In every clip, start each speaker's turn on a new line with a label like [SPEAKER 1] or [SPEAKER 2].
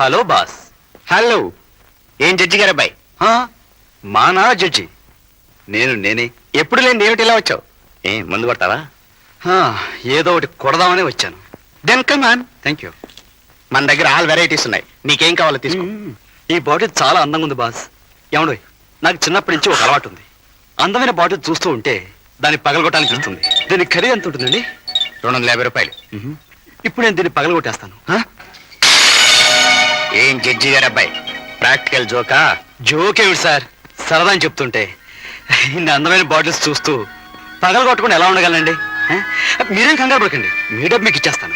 [SPEAKER 1] Hello boss.
[SPEAKER 2] Hello. ఏం judge గారు అబ్బాయి?
[SPEAKER 1] మా నాన్న జడ్జి. నేను నేనే.
[SPEAKER 2] ఎప్పుడు లేని ఏమిటి ఇలా వచ్చావు? ఏ ముందు కొడతావా?
[SPEAKER 1] ఆ, ఏదో ఒకటి కొడదామనే వచ్చాను.
[SPEAKER 2] Then come on
[SPEAKER 1] thank you
[SPEAKER 2] మన దగ్గర ఆల్ వెరైటీస్ ఉన్నాయి. నీకేం కావాలో తీసుకో.
[SPEAKER 1] ఈ బాటిల్ చాలా అందంగా ఉంది బాస్. ఏమండోయ్ నాకు చిన్నప్పటి నుంచి ఒక అలవాటు ఉంది. అందమైన బాటిల్ చూస్తూ ఉంటే దాన్ని పగలగొట్టాలని చూస్తుంది. దీని ఖరీదు ఎంత ఉంటుందండి?
[SPEAKER 2] రెండు వందల యాభై రూపాయలు.
[SPEAKER 1] ఇప్పుడు నేను దీన్ని పగలగొట్టేస్తాను?
[SPEAKER 2] ఏం జడ్జి గారు అబ్బాయి? ప్రాక్టికల్ జోకా
[SPEAKER 1] జోకేమిటి సార్. సరదా అని చెప్తుంటే. ఇన్ని అందమైన బాటిల్స్ చూస్తూ పగలు కొట్టుకుని ఎలా ఉండగలండి మీరేం కంగారు పడకండి. మీ డబ్బు మీకు ఇచ్చేస్తాను.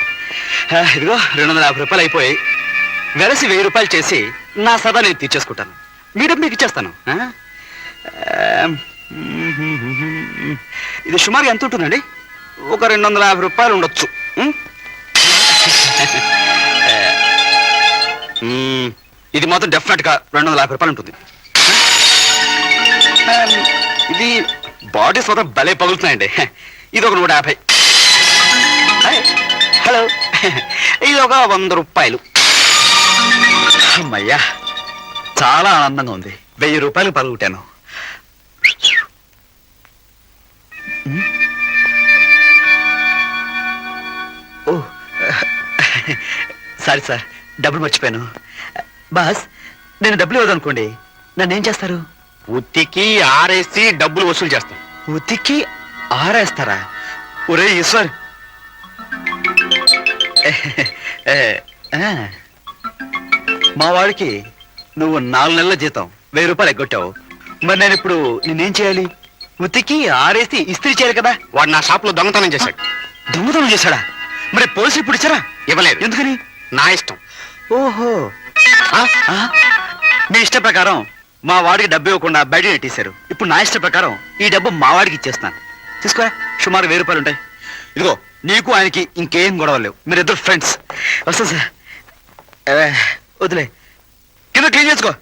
[SPEAKER 1] ఇదిగో రెండు వందల యాభై రూపాయలు అయిపోయి వెరసి వెయ్యి రూపాయలు చేసి నా సదా నేను తీర్చేసుకుంటాను. మీ డబ్బు మీకు ఇచ్చేస్తాను. ఇది సుమారుగా ఎంత ఉంటుందండి? ఒక రెండు వందల యాభై రూపాయలు ఉండొచ్చు. ఇది మాత్రం డెఫినెట్గా రెండు వందల యాభై రూపాయలు ఉంటుంది. ఇది బాడీస్ మాత్రం భలే పగులుతున్నాయండి. ఇది ఒక నూట యాభై. హలో. ఇది ఒక వంద రూపాయలు. అమ్మయ్యా చాలా ఆనందంగా ఉంది. వెయ్యి రూపాయలు పలుగుతాను ఓ సారీ సార్. డబ్బులు మర్చిపోయాను. బాస్ నేను డబ్బులు ఇవ్వదనుకోండి నన్ను ఏం చేస్తారు?
[SPEAKER 2] ఉత్తికి ఆరేసి డబ్బులు వసూలు చేస్తాం
[SPEAKER 1] ఉతికి ఆరేస్తారా? ఒరే ఈశ్వర్. మా వాడికి నువ్వు నాలుగు నెలల జీతం వెయ్యి రూపాయలు ఎగ్గొట్టావు. మరి నేను ఇప్పుడు నేనేం చేయాలి? ఉతికి ఆరేసి ఇస్త్రీ చేయాలి కదా?
[SPEAKER 2] వాడు నా షాప్లో దొంగతనం చేశాడు.
[SPEAKER 1] దొంగతనం చేశాడా? మరి పోలీసులు ఇప్పుడు ఇచ్చారా
[SPEAKER 2] ఇవ్వలేదు.
[SPEAKER 1] ఎందుకని?
[SPEAKER 2] నా ఇష్టం.
[SPEAKER 1] ఓహో. మీ ఇష్ట ప్రకారం మా వాడికి డబ్బు ఇవ్వకుండా బయట నెట్టేశారు. ఇప్పుడు నా ఇష్ట ప్రకారం ఈ డబ్బు మా వాడికి ఇచ్చేస్తాను తీసుకోరా సుమారు వెయ్యి రూపాయలు ఉంటాయి. ఇదిగో నీకు ఆయనకి ఇంకేం గొడవ లేవు. మీరిద్దరు ఫ్రెండ్స్ వస్తా సార్. ఏ, వదిలే. కింద క్లీన్ చేసుకో.